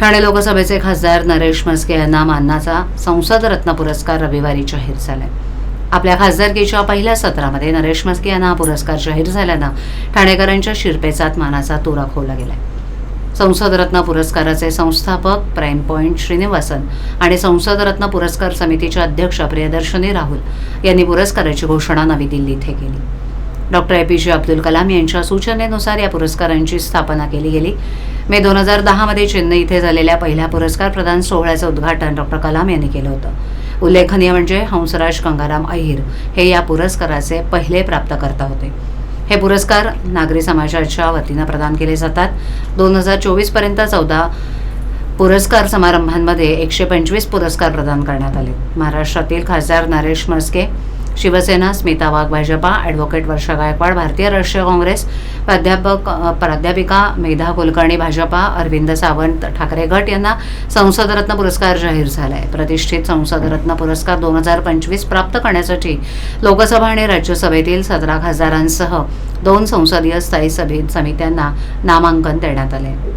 ठाणे लोकसभेचे खासदार नरेश म्हस्के यांना माननाचा संसद रत्न पुरस्कार रविवारी जाहीर झालाय. आपल्या खासदारकीच्या पहिल्या सत्रामध्ये नरेश म्हस्के यांना हा पुरस्कार जाहीर झाल्यानं ठाणेकरांच्या शिरपेचात मानाचा तुरा खोवला गेलाय. संसद रत्न पुरस्काराचे संस्थापक प्राईम पॉईंट श्रीनिवासन आणि संसद रत्न पुरस्कार समितीच्या अध्यक्ष प्रियदर्शनी राहुल यांनी पुरस्काराची घोषणा नवी दिल्ली इथे केली. डॉक्टर ए पी जे अब्दुल कलाम यांच्या सूचनेनुसार या पुरस्कारांची स्थापना केली गेली. मे दोन हजार दहामध्ये चेन्नई इथे झालेल्या पहिल्या पुरस्कार प्रदान सोहळ्याचं उद्घाटन डॉक्टर कलाम यांनी केलं होतं. उल्लेखनीय म्हणजे हंसराज गंगाराम अहिर हे या पुरस्काराचे पहिले प्राप्तकर्ता होते. हे पुरस्कार नागरी समाजाच्या वतीनं प्रदान केले जातात. दोन हजार चोवीसपर्यंत चौदा पुरस्कार समारंभांमध्ये एकशे पंचवीस पुरस्कार प्रदान करण्यात आले. महाराष्ट्रातील खासदार नरेश म्हस्के शिवसेना स्मिता वाघ भाजपा ॲडव्होकेट वर्षा गायकवाड भारतीय राष्ट्रीय काँग्रेस प्राध्यापक प्राध्यापिका मेधा कुलकर्णी भाजपा अरविंद सावंत ठाकरे गट यांना संसदरत्न पुरस्कार जाहीर झाला आहे प्रतिष्ठित संसदरत्न पुरस्कार दोन हजार पंचवीस प्राप्त करण्यासाठी लोकसभा आणि राज्यसभेतील सतरा खासदारांसह दोन संसदीय स्थायी सभेत समित्यांना नामांकन देण्यात आले